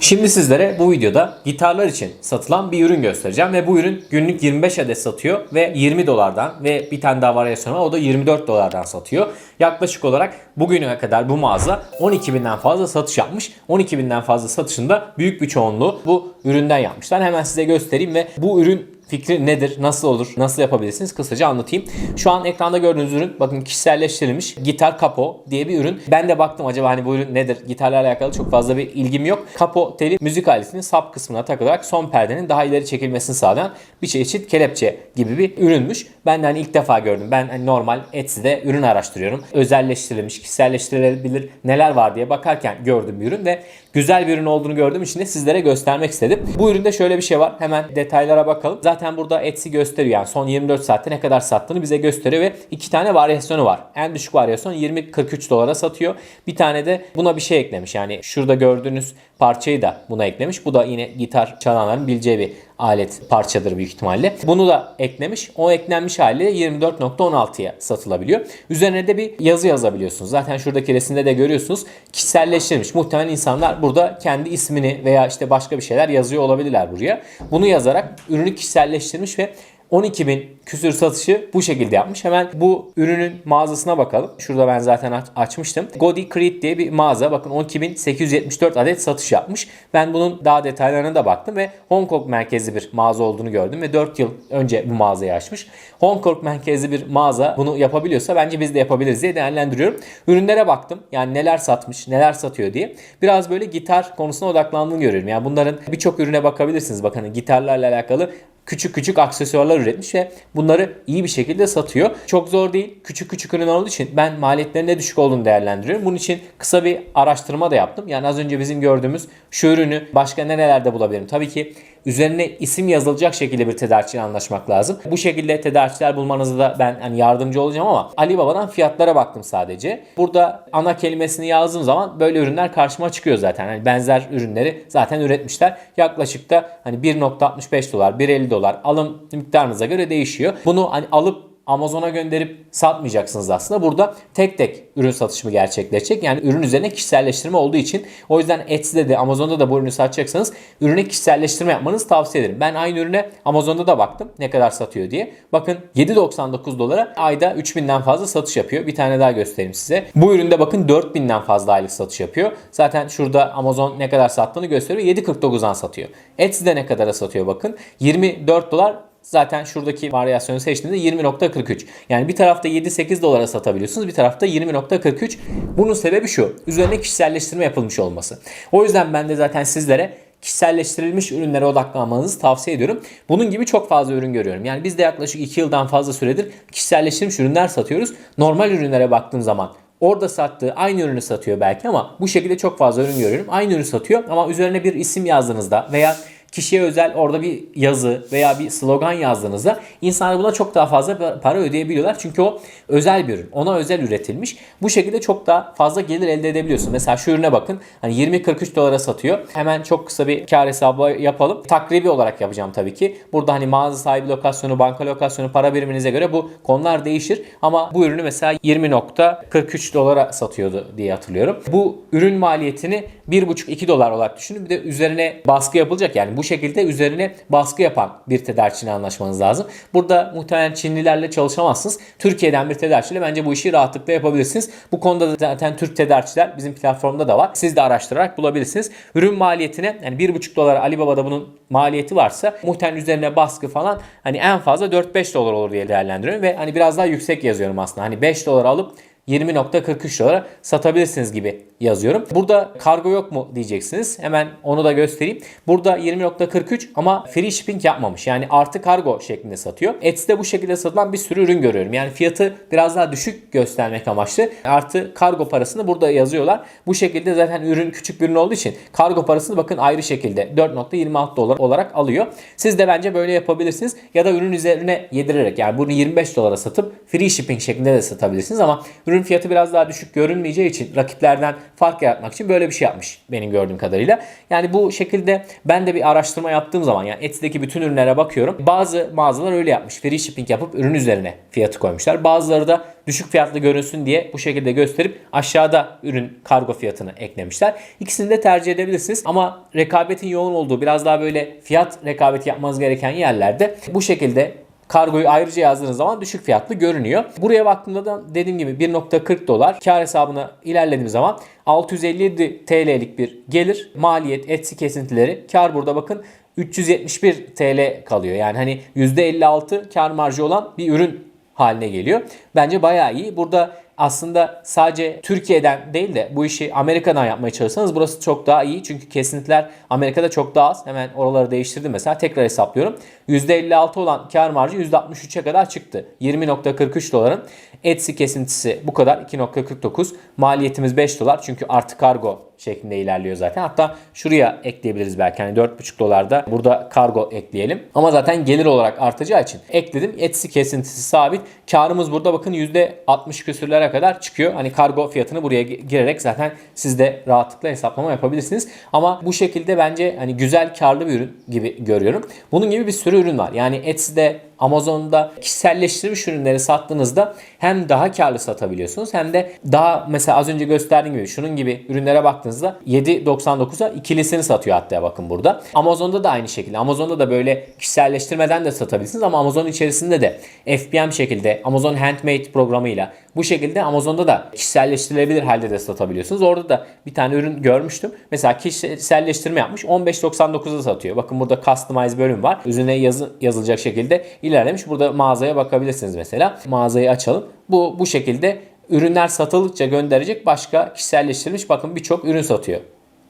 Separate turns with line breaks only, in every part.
Şimdi sizlere bu videoda gitarlar için satılan bir ürün göstereceğim ve bu ürün günlük 25 adet satıyor ve 20 dolardan ve bir tane daha varyasyonu var o da 24 dolardan satıyor. Yaklaşık olarak bugüne kadar bu mağaza 12 binden fazla satış yapmış. 12 binden fazla satışında büyük bir çoğunluğu bu üründen yapmışlar. Hemen size göstereyim ve bu ürün fikri nedir? Nasıl olur? Nasıl yapabilirsiniz? Kısaca anlatayım. Şu an ekranda gördüğünüz ürün bakın kişiselleştirilmiş gitar kapo diye bir ürün. Ben de baktım acaba hani bu ürün nedir? Gitarla alakalı çok fazla bir ilgim yok. Kapo teli müzik aletinin sap kısmına takılarak son perdenin daha ileri çekilmesini sağlayan bir çeşit kelepçe gibi bir ürünmüş. Ben de hani ilk defa gördüm. Ben hani normal Etsy'de ürün araştırıyorum. Özelleştirilmiş, kişiselleştirilebilir neler var diye bakarken gördüm bir ürün ve güzel bir ürün olduğunu gördüğüm için de sizlere göstermek istedim. Bu üründe şöyle bir şey var. Hemen detaylara bakalım. Zaten burada Etsy gösteriyor. Yani son 24 saatte ne kadar sattığını bize gösteriyor ve iki tane varyasyonu var. En düşük varyasyon 20-43 dolara satıyor. Bir tane de buna bir şey eklemiş. Yani şurada gördüğünüz parçayı da buna eklemiş. Bu da yine gitar çalanların bileceği bir alet parçadır büyük ihtimalle. Bunu da eklemiş. O eklenmiş haliyle 24.16'ya satılabiliyor. Üzerine de bir yazı yazabiliyorsunuz. Zaten şuradaki resimde de görüyorsunuz. Kişiselleştirilmiş. Muhtemelen insanlar burada kendi ismini veya işte başka bir şeyler yazıyor olabilirler buraya. Bunu yazarak ürünü kişiselleştirmiş ve 12 bin küsür satışı bu şekilde yapmış. Hemen bu ürünün mağazasına bakalım. Şurada ben zaten aç- açmıştım. Godi Creed diye bir mağaza. Bakın 12.874 adet satış yapmış. Ben bunun daha detaylarına da baktım ve Hong Kong merkezli bir mağaza olduğunu gördüm ve 4 yıl önce bu mağazayı açmış. Hong Kong merkezli bir mağaza bunu yapabiliyorsa bence biz de yapabiliriz diye değerlendiriyorum. Ürünlere baktım. Yani neler satmış, neler satıyor diye. Biraz böyle gitar konusuna odaklandığını görüyorum. Yani bunların birçok ürüne bakabilirsiniz. Bakın gitarlarla alakalı küçük küçük aksesuarlar üretmiş ve bunları iyi bir şekilde satıyor. Çok zor değil. Küçük küçük ürün olduğu için ben maliyetlerin de düşük olduğunu değerlendiriyorum. Bunun için kısa bir araştırma da yaptım. Yani az önce bizim gördüğümüz şu ürünü başka nerelerde bulabilirim? Tabii ki üzerine isim yazılacak şekilde bir tedarikçiyle anlaşmak lazım. Bu şekilde tedarikçiler bulmanızda da ben hani yardımcı olacağım ama Alibaba'dan fiyatlara baktım sadece. Burada ana kelimesini yazdığım zaman böyle ürünler karşıma çıkıyor zaten. Hani benzer ürünleri zaten üretmişler. Yaklaşık da hani 1.65 dolar, 1.50 dolar alım miktarınıza göre değişiyor. Bunu hani alıp Amazon'a gönderip satmayacaksınız aslında. Burada tek tek ürün satışımı gerçekleşecek. Yani ürün üzerine kişiselleştirme olduğu için o yüzden Etsy'de de Amazon'da da bu ürünü satacaksanız ürüne kişiselleştirme yapmanızı tavsiye ederim. Ben aynı ürüne Amazon'da da baktım ne kadar satıyor diye. Bakın 7.99 dolara ayda 3000'den fazla satış yapıyor. Bir tane daha göstereyim size. Bu üründe bakın 4000'den fazla aylık satış yapıyor. Zaten şurada Amazon ne kadar sattığını gösteriyor. 7.49'dan satıyor. Etsy'de ne kadara satıyor bakın. 24 dolar Zaten şuradaki varyasyonu seçtiğinizde 20.43. Yani bir tarafta 7-8 dolara satabiliyorsunuz. Bir tarafta 20.43. Bunun sebebi şu. Üzerine kişiselleştirme yapılmış olması. O yüzden ben de zaten sizlere kişiselleştirilmiş ürünlere odaklanmanızı tavsiye ediyorum. Bunun gibi çok fazla ürün görüyorum. Yani biz de yaklaşık 2 yıldan fazla süredir kişiselleştirilmiş ürünler satıyoruz. Normal ürünlere baktığım zaman Orada sattığı aynı ürünü satıyor belki ama bu şekilde çok fazla ürün görüyorum. Aynı ürünü satıyor ama üzerine bir isim yazdığınızda veya kişiye özel orada bir yazı veya bir slogan yazdığınızda insanlar buna çok daha fazla para ödeyebiliyorlar. Çünkü o özel bir ürün. Ona özel üretilmiş. Bu şekilde çok daha fazla gelir elde edebiliyorsun. Mesela şu ürüne bakın. Hani 20-43 dolara satıyor. Hemen çok kısa bir kar hesabı yapalım. Takribi olarak yapacağım tabii ki. Burada hani mağaza sahibi lokasyonu, banka lokasyonu, para biriminize göre bu konular değişir. Ama bu ürünü mesela 20.43 dolara satıyordu diye hatırlıyorum. Bu ürün maliyetini 1.5-2 dolar olarak düşünün. Bir de üzerine baskı yapılacak. Yani bu şekilde üzerine baskı yapan bir tedarikçiyle anlaşmanız lazım. Burada muhtemelen Çinlilerle çalışamazsınız. Türkiye'den bir tedarikçiyle bence bu işi rahatlıkla yapabilirsiniz. Bu konuda da zaten Türk tedarikçiler bizim platformda da var. Siz de araştırarak bulabilirsiniz. Ürün maliyetine yani 1.5 dolar Alibaba'da bunun maliyeti varsa muhtemelen üzerine baskı falan hani en fazla 4-5 dolar olur diye değerlendiriyorum ve hani biraz daha yüksek yazıyorum aslında. Hani 5 dolar alıp 20.43 dolara satabilirsiniz gibi yazıyorum. Burada kargo yok mu diyeceksiniz. Hemen onu da göstereyim. Burada 20.43 ama free shipping yapmamış. Yani artı kargo şeklinde satıyor. Etsy'de bu şekilde satılan bir sürü ürün görüyorum. Yani fiyatı biraz daha düşük göstermek amaçlı. Artı kargo parasını burada yazıyorlar. Bu şekilde zaten ürün küçük bir ürün olduğu için kargo parasını bakın ayrı şekilde 4.26 dolar olarak alıyor. Siz de bence böyle yapabilirsiniz. Ya da ürün üzerine yedirerek yani bunu 25 dolara satıp free shipping şeklinde de satabilirsiniz ama ürün fiyatı biraz daha düşük görünmeyeceği için rakiplerden fark yaratmak için böyle bir şey yapmış benim gördüğüm kadarıyla. Yani bu şekilde ben de bir araştırma yaptığım zaman yani Etsy'deki bütün ürünlere bakıyorum. Bazı mağazalar öyle yapmış. Free shipping yapıp ürün üzerine fiyatı koymuşlar. Bazıları da düşük fiyatlı görünsün diye bu şekilde gösterip aşağıda ürün kargo fiyatını eklemişler. İkisini de tercih edebilirsiniz ama rekabetin yoğun olduğu biraz daha böyle fiyat rekabeti yapmanız gereken yerlerde bu şekilde Kargoyu ayrıca yazdığınız zaman düşük fiyatlı görünüyor. Buraya baktığımda da dediğim gibi 1.40 dolar kar hesabına ilerlediğim zaman 657 TL'lik bir gelir, maliyet, etsi kesintileri, kar burada bakın 371 TL kalıyor. Yani hani %56 kar marjı olan bir ürün haline geliyor. Bence bayağı iyi. Burada aslında sadece Türkiye'den değil de bu işi Amerika'dan yapmaya çalışsanız burası çok daha iyi. Çünkü kesintiler Amerika'da çok daha az. Hemen oraları değiştirdim mesela. Tekrar hesaplıyorum. %56 olan kar marjı %63'e kadar çıktı. 20.43 doların. Etsy kesintisi bu kadar. 2.49. Maliyetimiz 5 dolar. Çünkü artı kargo şeklinde ilerliyor zaten. Hatta şuraya ekleyebiliriz belki. Hani 4.5 dolarda burada kargo ekleyelim. Ama zaten gelir olarak artacağı için ekledim. Etsy kesintisi sabit. Karımız burada bakın %60 küsürlere kadar çıkıyor. Hani kargo fiyatını buraya girerek zaten siz de rahatlıkla hesaplama yapabilirsiniz. Ama bu şekilde bence hani güzel karlı bir ürün gibi görüyorum. Bunun gibi bir sürü ürün var. Yani Etsy'de Amazon'da kişiselleştirilmiş ürünleri sattığınızda hem daha karlı satabiliyorsunuz hem de daha mesela az önce gösterdiğim gibi şunun gibi ürünlere baktığınızda 7.99'a ikilisini satıyor hatta bakın burada. Amazon'da da aynı şekilde. Amazon'da da böyle kişiselleştirmeden de satabilirsiniz ama Amazon içerisinde de FBM şekilde Amazon Handmade programıyla bu şekilde Amazon'da da kişiselleştirilebilir halde de satabiliyorsunuz. Orada da bir tane ürün görmüştüm. Mesela kişiselleştirme yapmış 15.99'a satıyor. Bakın burada customize bölüm var. Üzerine yazı, yazılacak şekilde ilerlemiş. Burada mağazaya bakabilirsiniz mesela. Mağazayı açalım. Bu bu şekilde ürünler satıldıkça gönderecek başka kişiselleştirilmiş bakın birçok ürün satıyor.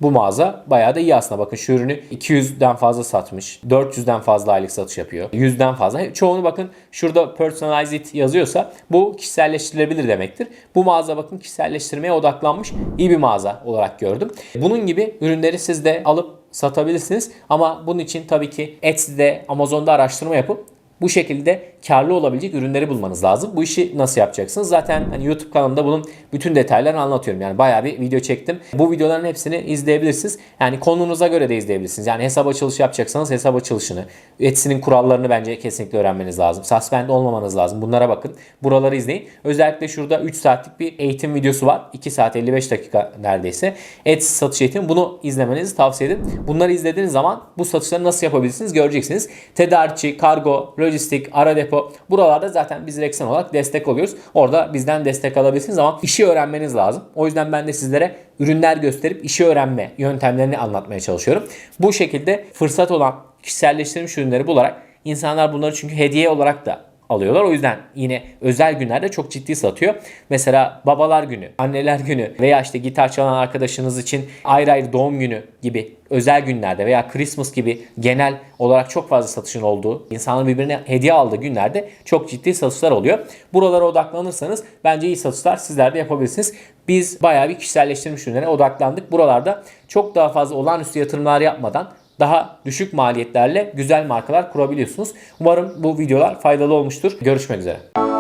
Bu mağaza bayağı da iyi aslında. Bakın şu ürünü 200'den fazla satmış. 400'den fazla aylık satış yapıyor. 100'den fazla. Çoğunu bakın şurada personalize yazıyorsa bu kişiselleştirilebilir demektir. Bu mağaza bakın kişiselleştirmeye odaklanmış iyi bir mağaza olarak gördüm. Bunun gibi ürünleri siz de alıp satabilirsiniz. Ama bunun için tabii ki Etsy'de, Amazon'da araştırma yapıp bu şekilde karlı olabilecek ürünleri bulmanız lazım. Bu işi nasıl yapacaksınız? Zaten hani YouTube kanalımda bunun bütün detaylarını anlatıyorum. Yani bayağı bir video çektim. Bu videoların hepsini izleyebilirsiniz. Yani konunuza göre de izleyebilirsiniz. Yani hesap açılışı yapacaksanız hesap açılışını, Etsy'nin kurallarını bence kesinlikle öğrenmeniz lazım. Suspend olmamanız lazım. Bunlara bakın. Buraları izleyin. Özellikle şurada 3 saatlik bir eğitim videosu var. 2 saat 55 dakika neredeyse. Etsy satış eğitimi. Bunu izlemenizi tavsiye ederim. Bunları izlediğiniz zaman bu satışları nasıl yapabilirsiniz göreceksiniz. Tedarikçi, kargo, lojistik, ara depo buralarda zaten biz Rexen olarak destek oluyoruz. Orada bizden destek alabilirsiniz ama işi öğrenmeniz lazım. O yüzden ben de sizlere ürünler gösterip işi öğrenme yöntemlerini anlatmaya çalışıyorum. Bu şekilde fırsat olan kişiselleştirilmiş ürünleri bularak insanlar bunları çünkü hediye olarak da alıyorlar. O yüzden yine özel günlerde çok ciddi satıyor. Mesela babalar günü, anneler günü veya işte gitar çalan arkadaşınız için ayrı ayrı doğum günü gibi özel günlerde veya Christmas gibi genel olarak çok fazla satışın olduğu, insanların birbirine hediye aldığı günlerde çok ciddi satışlar oluyor. Buralara odaklanırsanız bence iyi satışlar sizler de yapabilirsiniz. Biz bayağı bir kişiselleştirilmiş ürünlere odaklandık. Buralarda çok daha fazla olağanüstü yatırımlar yapmadan daha düşük maliyetlerle güzel markalar kurabiliyorsunuz. Umarım bu videolar faydalı olmuştur. Görüşmek üzere.